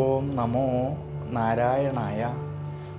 ഓം നമോ നാരായണായ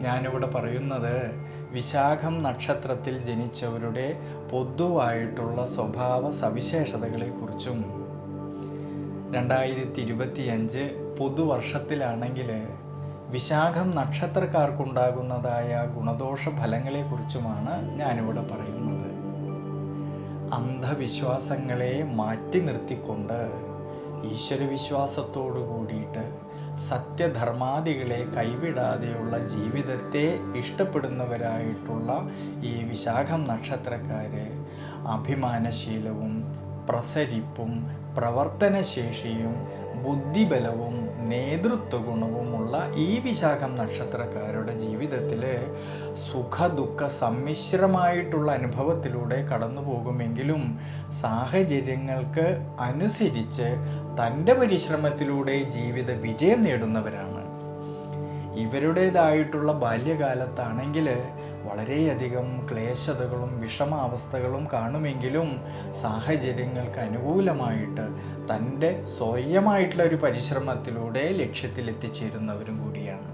ഞാനിവിടെ പറയുന്നത് വിശാഖം നക്ഷത്രത്തിൽ ജനിച്ചവരുടെ പൊതുവായിട്ടുള്ള സ്വഭാവ സവിശേഷതകളെക്കുറിച്ചും രണ്ടായിരത്തി ഇരുപത്തിയഞ്ച് പുതുവർഷത്തിലാണെങ്കിൽ വിശാഖം നക്ഷത്രക്കാർക്കുണ്ടാകുന്നതായ ഗുണദോഷ ഫലങ്ങളെക്കുറിച്ചുമാണ് ഞാനിവിടെ പറയുന്നത്. അന്ധവിശ്വാസങ്ങളെ മാറ്റി നിർത്തിക്കൊണ്ട് ഈശ്വരവിശ്വാസത്തോടു കൂടിയിട്ട് സത്യധർമാദികളെ കൈവിടാതെയുള്ള ജീവിതത്തെ ഇഷ്ടപ്പെടുന്നവരായിട്ടുള്ള ഈ വിശാഖം നക്ഷത്രക്കാരെ അഭിമാനശീലവും പ്രസരിപ്പും പ്രവർത്തനശേഷിയും ബുദ്ധിബലവും നേതൃത്വ ഗുണവുമുള്ള ഈ വിശാഖം നക്ഷത്രക്കാരുടെ ജീവിതത്തിൽ സുഖ ദുഃഖ സമ്മിശ്രമായിട്ടുള്ള അനുഭവത്തിലൂടെ കടന്നു പോകുമെങ്കിലും സാഹചര്യങ്ങൾക്ക് അനുസരിച്ച് തന്റെ പരിശ്രമത്തിലൂടെ ജീവിത വിജയം നേടുന്നവരാണ്. ഇവരുടേതായിട്ടുള്ള ബാല്യകാലത്താണെങ്കിൽ വളരെയധികം ക്ലേശതകളും വിഷമാവസ്ഥകളും കാണുമെങ്കിലും സാഹചര്യങ്ങൾക്ക് അനുകൂലമായിട്ട് തന്റെ സ്വയമായിട്ടുള്ള ഒരു പരിശ്രമത്തിലൂടെ ലക്ഷ്യത്തിലെത്തിച്ചേരുന്നവരും കൂടിയാണ്.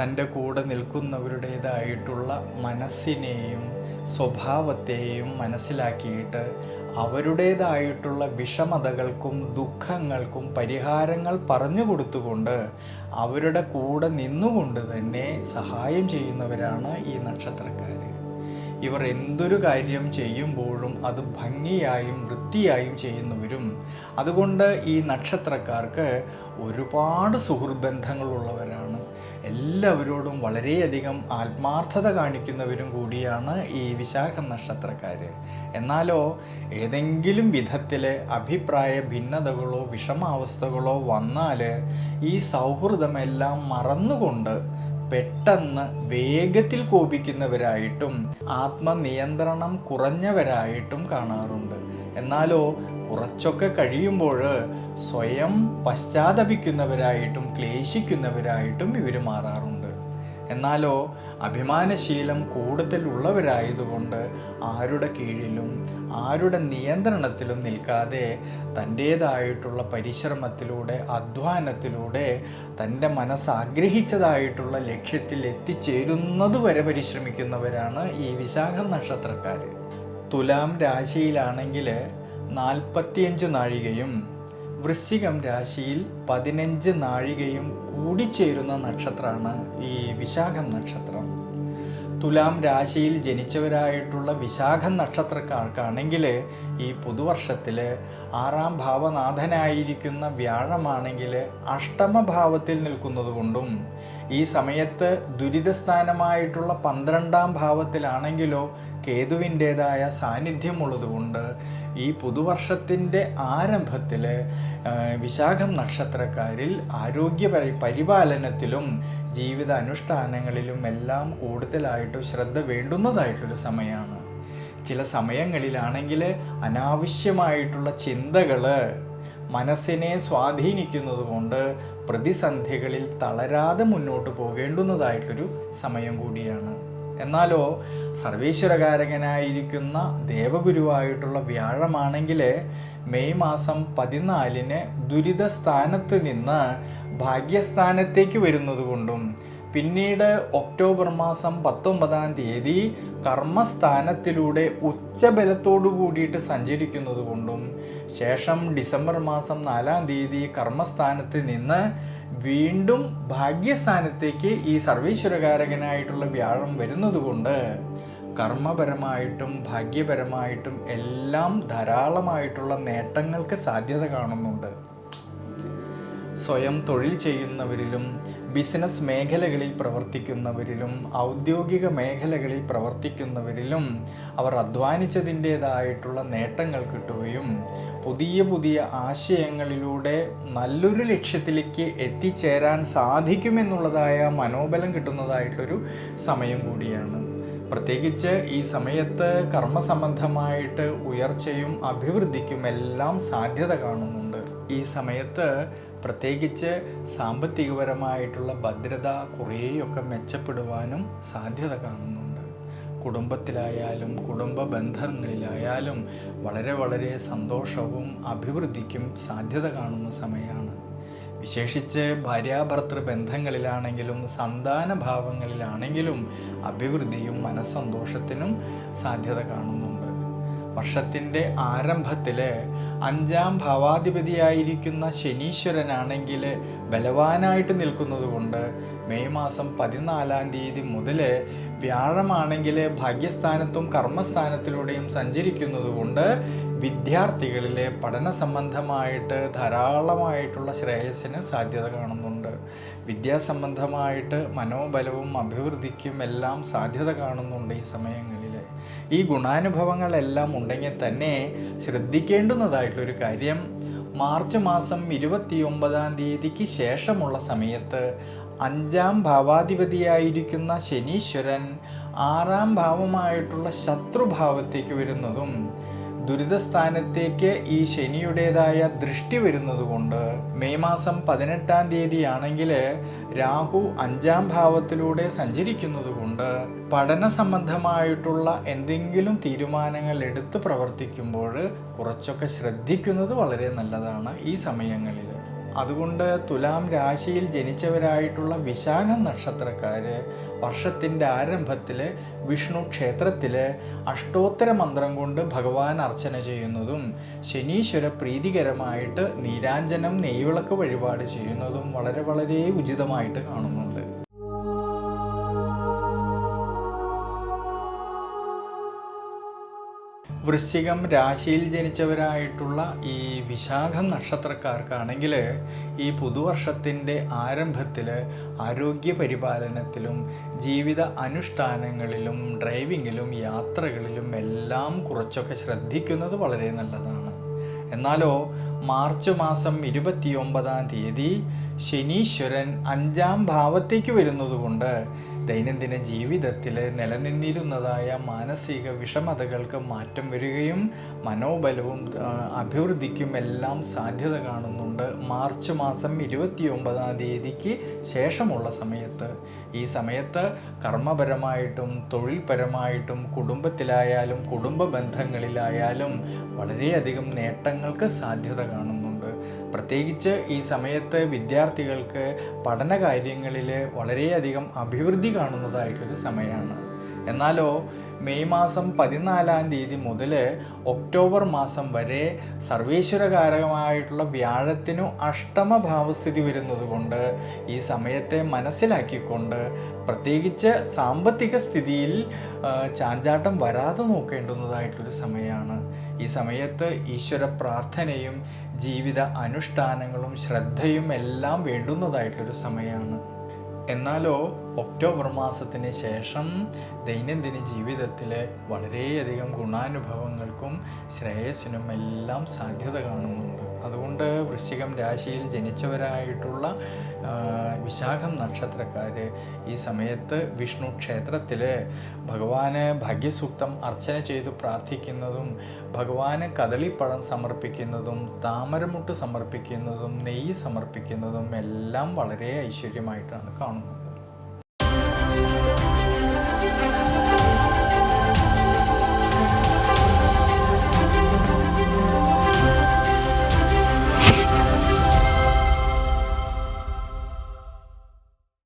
തന്റെ കൂടെ നിൽക്കുന്നവരുടേതായിട്ടുള്ള മനസ്സിനെയും സ്വഭാവത്തെയും മനസ്സിലാക്കിയിട്ട് അവരുടേതായിട്ടുള്ള വിഷമതകൾക്കും ദുഃഖങ്ങൾക്കും പരിഹാരങ്ങൾ പറഞ്ഞു കൊടുത്തുകൊണ്ട് അവരുടെ കൂടെ നിന്നുകൊണ്ട് തന്നെ സഹായം ചെയ്യുന്നവരാണ് ഈ നക്ഷത്രക്കാർ ഇവർ എന്തൊരു കാര്യം ചെയ്യുമ്പോഴും അത് ഭംഗിയായും വൃത്തിയായും ചെയ്യുന്നവരും അതുകൊണ്ട് ഈ നക്ഷത്രക്കാർക്ക് ഒരുപാട് സുഹൃബന്ധങ്ങളുള്ളവരാണ് എല്ലാവരോടും വളരെയധികം ആത്മാർത്ഥത കാണിക്കുന്നവരും കൂടിയാണ് ഈ വിശാഖം നക്ഷത്രക്കാർ എന്നാലോ ഏതെങ്കിലും വിധത്തിൽ അഭിപ്രായ ഭിന്നതകളോ വിഷമാവസ്ഥകളോ വന്നാൽ ഈ സൗഹൃദമെല്ലാം മറന്നുകൊണ്ട് പെട്ടെന്ന് വേഗത്തിൽ കോപിക്കുന്നവരായിട്ടും ആത്മനിയന്ത്രണം കുറഞ്ഞവരായിട്ടും കാണാറുണ്ട്. എന്നാലോ കുറച്ചൊക്കെ കഴിയുമ്പോൾ സ്വയം പശ്ചാത്തപിക്കുന്നവരായിട്ടും ക്ലേശിക്കുന്നവരായിട്ടും ഇവർ മാറാറുണ്ട്. എന്നാലോ അഭിമാനശീലം കൂടുതലുള്ളവരായതുകൊണ്ട് ആരുടെ കീഴിലും ആരുടെ നിയന്ത്രണത്തിലും നിൽക്കാതെ തന്റേതായിട്ടുള്ള പരിശ്രമത്തിലൂടെ അധ്വാനത്തിലൂടെ തന്റെ മനസ്സാഗ്രഹിച്ചതായിട്ടുള്ള ലക്ഷ്യത്തിൽ എത്തിച്ചേരുന്നതുവരെ പരിശ്രമിക്കുന്നവരാണ് ഈ വിശാഖ നക്ഷത്രക്കാർ തുലാം രാശിയിലാണെങ്കിൽ നാൽപ്പത്തിയഞ്ച് നാഴികയും വൃശ്ചികം രാശിയിൽ പതിനഞ്ച് നാഴികയും കൂടിച്ചേരുന്ന നക്ഷത്രമാണ് ഈ വിശാഖം നക്ഷത്രം. തുലാം രാശിയിൽ ജനിച്ചവരായിട്ടുള്ള വിശാഖം നക്ഷത്രക്കാർക്കാണെങ്കിൽ ഈ പുതുവർഷത്തിൽ ആറാം ഭാവനാഥനായിരിക്കുന്ന വ്യാഴമാണെങ്കിൽ അഷ്ടമഭാവത്തിൽ നിൽക്കുന്നത് കൊണ്ടും ഈ സമയത്ത് ദുരിതസ്ഥാനമായിട്ടുള്ള പന്ത്രണ്ടാം ഭാവത്തിലാണെങ്കിലോ കേതുവിന്റേതായ സാന്നിധ്യമുള്ളതുകൊണ്ട് ഈ പുതുവർഷത്തിന്റെ ആരംഭത്തിൽ വിശാഖം നക്ഷത്രക്കാരിൽ ആരോഗ്യ പരിപാലനത്തിലും ജീവിത അനുഷ്ഠാനങ്ങളിലും എല്ലാം കൂടുതലായിട്ട് ശ്രദ്ധ വേണ്ടുന്നതായിട്ടൊരു സമയമാണ്. ചില സമയങ്ങളിലാണെങ്കിൽ അനാവശ്യമായിട്ടുള്ള ചിന്തകൾ മനസ്സിനെ സ്വാധീനിക്കുന്നത് കൊണ്ട് പ്രതിസന്ധികളിൽ തളരാതെ മുന്നോട്ട് പോകേണ്ടുന്നതായിട്ടൊരു സമയം കൂടിയാണ്. എന്നാലോ സർവീശ്വരകാരകനായിരിക്കുന്ന ദേവഗുരുവായിട്ടുള്ള വ്യാഴമാണെങ്കിൽ മെയ് മാസം പതിനാലിന് ദുരിത സ്ഥാനത്ത് നിന്ന് ഭാഗ്യസ്ഥാനത്തേക്ക് വരുന്നതുകൊണ്ടും പിന്നീട് ഒക്ടോബർ മാസം പത്തൊമ്പതാം തീയതി കർമ്മസ്ഥാനത്തിലൂടെ ഉച്ചബലത്തോടു കൂടിയിട്ട് സഞ്ചരിക്കുന്നത് കൊണ്ടും ശേഷം ഡിസംബർ മാസം നാലാം തീയതി കർമ്മസ്ഥാനത്ത് നിന്ന് വീണ്ടും ഭാഗ്യസ്ഥാനത്തേക്ക് ഈ സർവീശ്വരകാരകനായിട്ടുള്ള വ്യാഴം വരുന്നതുകൊണ്ട് കർമ്മപരമായിട്ടും ഭാഗ്യപരമായിട്ടും എല്ലാം ധാരാളമായിട്ടുള്ള നേട്ടങ്ങൾക്ക് സാധ്യത കാണുന്നുണ്ട്. സ്വയം തൊഴിൽ ചെയ്യുന്നവരിലും ബിസിനസ് മേഖലകളിൽ പ്രവർത്തിക്കുന്നവരിലും ഔദ്യോഗിക മേഖലകളിൽ പ്രവർത്തിക്കുന്നവരിലും അവർ അധ്വാനിച്ചതിന്റേതായിട്ടുള്ള നേട്ടങ്ങൾ കിട്ടുകയും പുതിയ പുതിയ ആശയങ്ങളിലൂടെ നല്ലൊരു ലക്ഷ്യത്തിലേക്ക് എത്തിച്ചേരാൻ സാധിക്കുമെന്നുള്ളതായ മനോബലം കിട്ടുന്നതായിട്ടൊരു സമയം കൂടിയാണ്. പ്രത്യേകിച്ച് ഈ സമയത്ത് കർമ്മസംബന്ധമായിട്ട് ഉയർച്ചയും അഭിവൃദ്ധിക്കും എല്ലാം സാധ്യത കാണുന്നുണ്ട്. ഈ സമയത്ത് പ്രത്യേകിച്ച് സാമ്പത്തികപരമായിട്ടുള്ള ഭദ്രത കുറേയൊക്കെ മെച്ചപ്പെടുവാനും സാധ്യത കാണുന്നുണ്ട്. കുടുംബത്തിലായാലും കുടുംബ ബന്ധങ്ങളിലായാലും വളരെ വളരെ സന്തോഷവും അഭിവൃദ്ധിക്കും സാധ്യത കാണുന്ന സമയമാണ് വിശേഷിച്ച് ഭാര്യാഭർത്തൃ ബന്ധങ്ങളിലാണെങ്കിലും സന്താന ഭാവങ്ങളിലാണെങ്കിലും അഭിവൃദ്ധിയും മനസ്സന്തോഷത്തിനും സാധ്യത കാണുന്നുണ്ട്. വർഷത്തിന്റെ ആരംഭത്തിൽ അഞ്ചാം ഭാവാധിപതിയായിരിക്കുന്ന ശനീശ്വരനാണെങ്കിൽ ബലവാനായിട്ട് നിൽക്കുന്നത് കൊണ്ട് മെയ് മാസം പതിനാലാം തീയതി മുതൽ വ്യാഴമാണെങ്കിൽ ഭാഗ്യസ്ഥാനത്തും കർമ്മസ്ഥാനത്തിലൂടെയും സഞ്ചരിക്കുന്നത് കൊണ്ട് വിദ്യാർത്ഥികളിലെ പഠന സംബന്ധമായിട്ട് ധാരാളമായിട്ടുള്ള ശ്രേയസ്സിന് സാധ്യത കാണുന്നുണ്ട്. വിദ്യാസംബന്ധമായിട്ട് മനോബലവും അഭിവൃദ്ധിക്കും എല്ലാം സാധ്യത കാണുന്നുണ്ട് ഈ സമയങ്ങളിൽ ഈ ഗുണാനുഭവങ്ങളെല്ലാം ഉണ്ടെങ്കിൽ തന്നെ ശ്രദ്ധിക്കേണ്ടുന്നതായിട്ടുള്ളൊരു കാര്യം. മാർച്ച് മാസം ഇരുപത്തി ഒമ്പതാം തീയതിക്ക് ശേഷമുള്ള സമയത്ത് അഞ്ചാം ഭാവാധിപതിയായിരിക്കുന്ന ശനീശ്വരൻ ആറാം ഭാവമായിട്ടുള്ള ശത്രുഭാവത്തേക്ക് വരുന്നതും ദുരിതസ്ഥാനത്തേക്ക് ഈ ശനിയുടേതായ ദൃഷ്ടി വരുന്നതുകൊണ്ട് മെയ് മാസം പതിനെട്ടാം തീയതി ആണെങ്കിൽ രാഹു അഞ്ചാം ഭാവത്തിലൂടെ സഞ്ചരിക്കുന്നതുകൊണ്ട് പഠന സംബന്ധമായിട്ടുള്ള എന്തെങ്കിലും തീരുമാനങ്ങൾ എടുത്ത് പ്രവർത്തിക്കുമ്പോൾ കുറച്ചൊക്കെ ശ്രദ്ധിക്കുന്നത് വളരെ നല്ലതാണ് ഈ സമയങ്ങളിൽ അതുകൊണ്ട് തുലാം രാശിയിൽ ജനിച്ചവരായിട്ടുള്ള വിശാഖ നക്ഷത്രക്കാർ വർഷത്തിന്റെ ആരംഭത്തിൽ വിഷ്ണു ക്ഷേത്രത്തിൽ അഷ്ടോത്തര മന്ത്രം കൊണ്ട് ഭഗവാൻ അർച്ചന ചെയ്യുന്നതും ശനീശ്വര പ്രീതികരമായിട്ട് നീരാഞ്ജനം നെയ്വിളക്ക് വഴിപാട് ചെയ്യുന്നതും വളരെ വളരെ ഉചിതമായിട്ട് കാണുന്നുണ്ട്. വൃശ്ചികം രാശിയിൽ ജനിച്ചവരായിട്ടുള്ള ഈ വിശാഖം നക്ഷത്രക്കാർക്കാണെങ്കിൽ ഈ പുതുവർഷത്തിന്റെ ആരംഭത്തിൽ ആരോഗ്യ പരിപാലനത്തിലും ജീവിത അനുഷ്ഠാനങ്ങളിലും ഡ്രൈവിങ്ങിലും യാത്രകളിലും എല്ലാം കുറച്ചൊക്കെ ശ്രദ്ധിക്കുന്നത് വളരെ നല്ലതാണ്. എന്നാലോ മാർച്ച് മാസം ഇരുപത്തിയൊമ്പതാം തീയതി ശനീശ്വരൻ അഞ്ചാം ഭാവത്തേക്ക് വരുന്നതുകൊണ്ട് ദൈനംദിന ജീവിതത്തിൽ നിലനിന്നിരുന്നതായ മാനസിക വിഷമതകൾക്ക് മാറ്റം വരികയും മനോബലവും അഭിവൃദ്ധിക്കും എല്ലാം സാധ്യത കാണുന്നുണ്ട്. മാർച്ച് മാസം ഇരുപത്തി ഒമ്പതാം തീയതിക്ക് ശേഷമുള്ള സമയത്ത്. ഈ സമയത്ത് കർമ്മപരമായിട്ടും തൊഴിൽപരമായിട്ടും കുടുംബത്തിലായാലും കുടുംബ ബന്ധങ്ങളിലായാലും വളരെയധികം നേട്ടങ്ങൾക്ക് സാധ്യത കാണുന്നുണ്ട് പ്രത്യേകിച്ച് ഈ സമയത്ത് വിദ്യാർത്ഥികൾക്ക് പഠന കാര്യങ്ങളിൽ വളരെയധികം അഭിവൃദ്ധി കാണുന്നതായിട്ടൊരു സമയമാണ്. എന്നാലോ മെയ് മാസം പതിനാലാം തീയതി മുതൽ ഒക്ടോബർ മാസം വരെ സർവേശ്വരകാരകമായിട്ടുള്ള വ്യാഴത്തിനു അഷ്ടമ ഭാവസ്ഥിതി വരുന്നതുകൊണ്ട് ഈ സമയത്തെ മനസ്സിലാക്കിക്കൊണ്ട് പ്രത്യേകിച്ച് സാമ്പത്തിക സ്ഥിതിയിൽ ചാഞ്ചാട്ടം വരാതെ നോക്കേണ്ടുന്നതായിട്ടൊരു സമയമാണ് ഈ സമയത്ത് ഈശ്വര പ്രാർത്ഥനയും ജീവിത അനുഷ്ഠാനങ്ങളും ശ്രദ്ധയും എല്ലാം വേണ്ടുന്നതായിട്ടൊരു സമയമാണ് എന്നാലോ ഒക്ടോബർ മാസത്തിന് ശേഷം ദൈനംദിന ജീവിതത്തിൽ വളരെയധികം ഗുണാനുഭവങ്ങൾക്കും ശ്രേയസ്സിനും എല്ലാം സാധ്യത കാണുന്നുണ്ട്. അതുകൊണ്ട് വൃശ്ചികം രാശിയിൽ ജനിച്ചവരായിട്ടുള്ള വിശാഖം നക്ഷത്രക്കാർ ഈ സമയത്ത് വിഷ്ണു ക്ഷേത്രത്തിൽ ഭഗവാന് ഭാഗ്യസൂക്തം അർച്ചന ചെയ്ത് പ്രാർത്ഥിക്കുന്നതും ഭഗവാന് കദളിപ്പഴം സമർപ്പിക്കുന്നതും താമരമുട്ട് സമർപ്പിക്കുന്നതും നെയ്യ് സമർപ്പിക്കുന്നതും എല്ലാം വളരെ ഐശ്വര്യമായിട്ടാണ് കാണുന്നത്.